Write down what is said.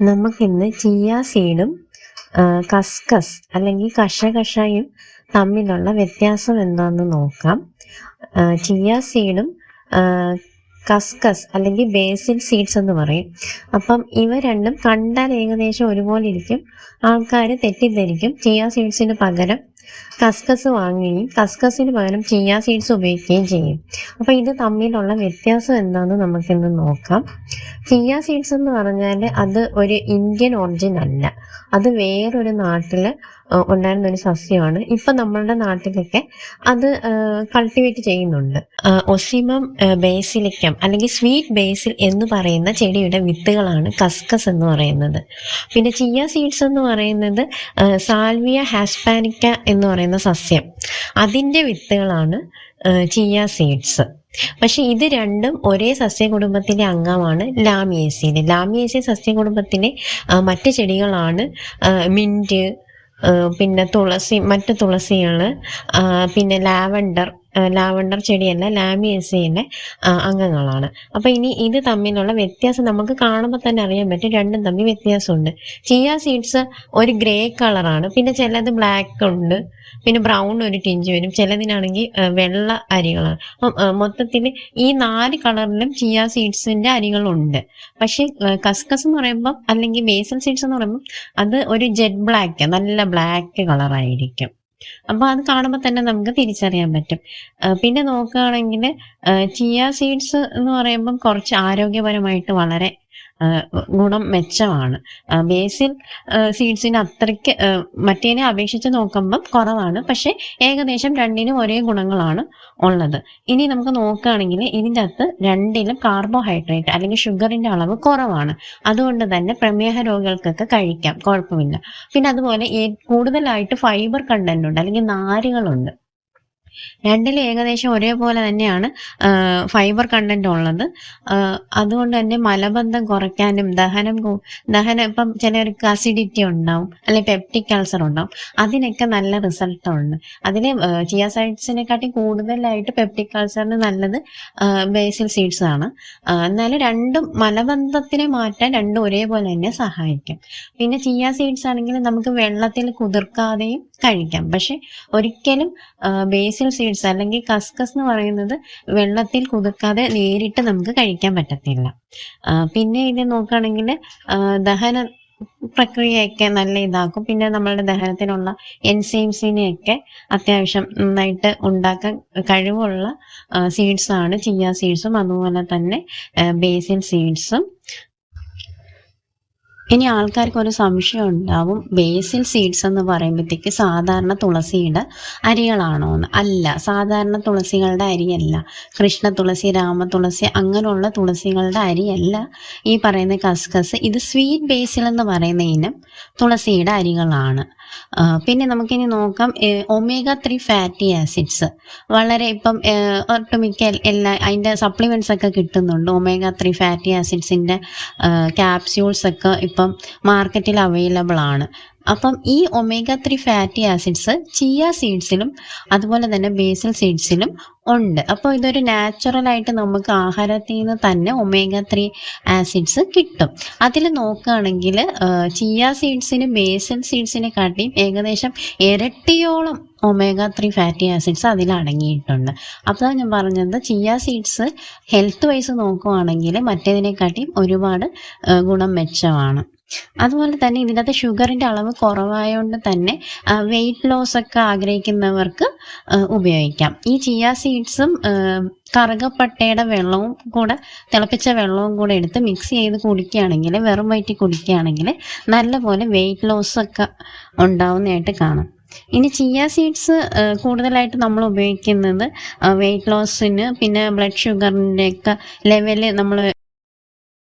നമുക്കിന്ന് ചിയ സീഡും കസ്കസ് അല്ലെങ്കിൽ കഷകഷയും തമ്മിലുള്ള വ്യത്യാസം എന്താണെന്ന് നോക്കാം. ചിയ സീഡും കസ്കസ് അല്ലെങ്കിൽ ബേസിൽ സീഡ്സ് എന്ന് പറയും. അപ്പം ഇവ രണ്ടും കണ്ടാൽ ഏകദേശം ഒരുപോലെ ഇരിക്കും. ആൾക്കാർ തെറ്റിദ്ധരിക്കും. ചിയ സീഡ്സിന് പകരം കസ്കസ് വാങ്ങുകയും കസ്കസിന് പകരം ചിയ സീഡ്സ് ഉപയോഗിക്കുകയും ചെയ്യും. അപ്പോൾ ഇത് തമ്മിലുള്ള വ്യത്യാസം എന്താണെന്ന് നമുക്കിന്ന് നോക്കാം. ചിയ സീഡ്സ് എന്ന് പറഞ്ഞാൽ അത് ഒരു ഇന്ത്യൻ ഒറിജിൻ അല്ല അത് വേറൊരു നാട്ടിൽ ഉണ്ടായിരുന്ന ഒരു സസ്യമാണ്. ഇപ്പം നമ്മളുടെ നാട്ടിലൊക്കെ അത് കൾട്ടിവേറ്റ് ചെയ്യുന്നുണ്ട്. ഒസിമം ബേസിലിക്കം അല്ലെങ്കിൽ സ്വീറ്റ് ബേസിൽ എന്ന് പറയുന്ന ചെടിയുടെ വിത്തുകളാണ് കസ്കസ് എന്ന് പറയുന്നത്. പിന്നെ ചിയ സീഡ്സ് എന്ന് പറയുന്നത് സാൽവിയ ഹാസ്പാനിക്ക എന്ന് പറയുന്ന സസ്യം. അതിന്റെ വിത്തുകളാണ് ചിയ സീഡ്സ് പക്ഷെ ഇത് രണ്ടും ഒരേ സസ്യകുടുംബത്തിന്റെ അംഗമാണ് ലാമിയേസിയിലെ. ലാമിയേസി സസ്യകുടുംബത്തിലെ മറ്റ് ചെടികളാണ് മിന്റ് പിന്നെ തുളസി മറ്റ് തുളസികൾ പിന്നെ ലാവണ്ടർ ലാവണ്ടർ ചെടിയല്ല ലാമിയേസിയുടെ അംഗങ്ങളാണ്. അപ്പോൾ ഇനി ഇത് തമ്മിലുള്ള വ്യത്യാസം നമുക്ക് കാണുമ്പോൾ തന്നെ അറിയാൻ പറ്റും. രണ്ടും തമ്മിൽ വ്യത്യാസമുണ്ട്. ചിയ സീഡ്സ് ഒരു ഗ്രേ കളറാണ്. പിന്നെ ചിലത് ബ്ലാക്ക് ഉണ്ട്. പിന്നെ ബ്രൗൺ ഒരു ടിഞ്ച് വരും. ചിലതിനാണെങ്കിൽ വെള്ള അരികളാണ്. അപ്പം മൊത്തത്തിൽ ഈ നാല് കളറിലും ചിയ സീഡ്സിന്റെ അരികളുണ്ട്. പക്ഷെ കസ്കസ് എന്ന് പറയുമ്പോൾ അല്ലെങ്കിൽ ബേസൽ സീഡ്സ് എന്ന് പറയുമ്പോൾ അത് ഒരു ജെറ്റ് ബ്ലാക്ക് നല്ല ബ്ലാക്ക് കളറായിരിക്കും അപ്പൊ അത് കാണുമ്പോൾ തന്നെ നമുക്ക് തിരിച്ചറിയാൻ പറ്റും. പിന്നെ നോക്കുകയാണെങ്കിൽ ചിയ സീഡ്സ് എന്ന് പറയുമ്പം കുറച്ച് ആരോഗ്യപരമായിട്ട് വളരെ ഗുണം മെച്ചമാണ്. ബേസിൽ സീഡ്സിന് അത്രയ്ക്ക് മറ്റേനെ അപേക്ഷിച്ച് നോക്കുമ്പം കുറവാണ്. പക്ഷെ ഏകദേശം രണ്ടിനും ഒരേ ഗുണങ്ങളാണ് ഉള്ളത്. ഇനി നമുക്ക് നോക്കുകയാണെങ്കിൽ ഇതിന്റെ അകത്ത് രണ്ടിലും കാർബോഹൈഡ്രേറ്റ് അല്ലെങ്കിൽ ഷുഗറിന്റെ അളവ് കുറവാണ്. അതുകൊണ്ട് തന്നെ പ്രമേഹ രോഗികൾക്കൊക്കെ കഴിക്കാം. കുഴപ്പമില്ല. പിന്നെ അതുപോലെ കൂടുതലായിട്ട് ഫൈബർ കണ്ടന്റ് ഉണ്ട് അല്ലെങ്കിൽ നാരുകളുണ്ട്. രണ്ടിലും ഏകദേശം ഒരേപോലെ തന്നെയാണ് ഫൈബർ കണ്ടന്റ് ഉള്ളത്. അതുകൊണ്ട് തന്നെ മലബന്ധം കുറയ്ക്കാനും ദഹനം ദഹനം ഇപ്പം ചിലർക്ക് അസിഡിറ്റി ഉണ്ടാവും അല്ലെങ്കിൽ പെപ്റ്റിക് അൾസർ ഉണ്ടാവും അതിനൊക്കെ നല്ല റിസൾട്ട് ഉണ്ട്. അതിന് ചിയ സൈഡ്സിനെക്കാട്ടി കൂടുതലായിട്ട് പെപ്റ്റിക് അൾസറിന് നല്ലത് ബേസിൽ സീഡ്സ് ആണ്. എന്നാലും രണ്ടും മലബന്ധത്തിനെ മാറ്റാൻ രണ്ടും ഒരേപോലെ തന്നെ സഹായിക്കും. പിന്നെ ചിയ സീഡ്സ് ആണെങ്കിൽ നമുക്ക് വെള്ളത്തിൽ കുതിർക്കാതെയും കഴിക്കാം. പക്ഷെ ഒരിക്കലും ബേസിൽ സീഡ്സ് അല്ലെങ്കിൽ കസ്കസ് എന്ന് പറയുന്നത് വെള്ളത്തിൽ കുതിർക്കാതെ നേരിട്ട് നമുക്ക് കഴിക്കാൻ പറ്റത്തില്ല. പിന്നെ ഇത് നോക്കുകയാണെങ്കിൽ ദഹന പ്രക്രിയയൊക്കെ നല്ല ഇതാക്കും. പിന്നെ നമ്മളുടെ ദഹനത്തിനുള്ള എൻസൈംസിനെയൊക്കെ അത്യാവശ്യം നന്നായിട്ട് ഉണ്ടാക്കാൻ കഴിവുള്ള സീഡ്സാണ് ചിയ സീഡ്സും അതുപോലെ തന്നെ ബേസിൽ സീഡ്സും ഇനി ആൾക്കാർക്ക് ഒരു സംശയം ഉണ്ടാവും. ബേസിൽ സീഡ്സ് എന്ന് പറയുമ്പോഴത്തേക്ക് സാധാരണ തുളസിയുടെ അരികളാണോ എന്ന്. അല്ല സാധാരണ തുളസികളുടെ അരിയല്ല. കൃഷ്ണ തുളസി രാമ തുളസി അങ്ങനെയുള്ള തുളസികളുടെ അരിയല്ല. ഈ പറയുന്ന കസ്കസ് ഇത് സ്വീറ്റ് ബേസിൽ എന്ന് പറയുന്ന ഇനം തുളസിയുടെ അരികളാണ്. പിന്നെ നമുക്കിനി നോക്കാം ഒമേഗ ത്രീ ഫാറ്റി ആസിഡ്സ് വളരെ ഇപ്പം ഒട്ടുമിക്ക എല്ലാ അതിന്റെ സപ്ലിമെന്റ്സ് ഒക്കെ കിട്ടുന്നുണ്ട്. ഒമേഗ ത്രീ ഫാറ്റി ആസിഡ്സിന്റെ ക്യാപ്സ്യൂൾസ് ഒക്കെ ഇപ്പം മാർക്കറ്റിൽ അവൈലബിൾ ആണ്. അപ്പം ഈ omega three fatty acids chia സീഡ്സിലും അതുപോലെ തന്നെ ബേസൽ സീഡ്സിലും ഉണ്ട്. അപ്പോൾ ഇതൊരു നാച്ചുറലായിട്ട് നമുക്ക് ആഹാരത്തിൽ നിന്ന് തന്നെ ഒമേഗ ത്രീ ആസിഡ്സ് കിട്ടും. അതിൽ നോക്കുകയാണെങ്കിൽ ചിയ സീഡ്സിന് ബേസൽ സീഡ്സിനെ കാട്ടിയും ഏകദേശം ഇരട്ടിയോളം ഒമേഗ ത്രീ ഫാറ്റി ആസിഡ്സ് അതിൽ അടങ്ങിയിട്ടുണ്ട്. അപ്പോൾ ഞാൻ പറഞ്ഞത് ചിയ സീഡ്സ് ഹെൽത്ത് വൈസ് നോക്കുവാണെങ്കിൽ മറ്റേതിനെക്കാട്ടിയും ഒരുപാട് ഗുണം മെച്ചമാണ്. അതുപോലെ തന്നെ ഇതിനകത്ത് ഷുഗറിന്റെ അളവ് കുറവായതുകൊണ്ട് തന്നെ വെയിറ്റ് ലോസ് ഒക്കെ ആഗ്രഹിക്കുന്നവർക്ക് ഉപയോഗിക്കാം. ഈ ചിയ സീഡ്സും കറുകപ്പട്ടയുടെ വെള്ളവും കൂടെ തിളപ്പിച്ച വെള്ളവും കൂടെ എടുത്ത് മിക്സ് ചെയ്ത് കുടിക്കുകയാണെങ്കിൽ വെറും വയറ്റി കുടിക്കുകയാണെങ്കിൽ നല്ലപോലെ വെയിറ്റ് ലോസ് ഒക്കെ ഉണ്ടാവുന്നതായിട്ട് കാണാം. ഇനി ചിയ സീഡ്സ് കൂടുതലായിട്ട് നമ്മൾ ഉപയോഗിക്കുന്നത് വെയിറ്റ് ലോസിന് പിന്നെ ബ്ലഡ് ഷുഗറിന്റെയൊക്കെ ലെവൽ നമ്മൾ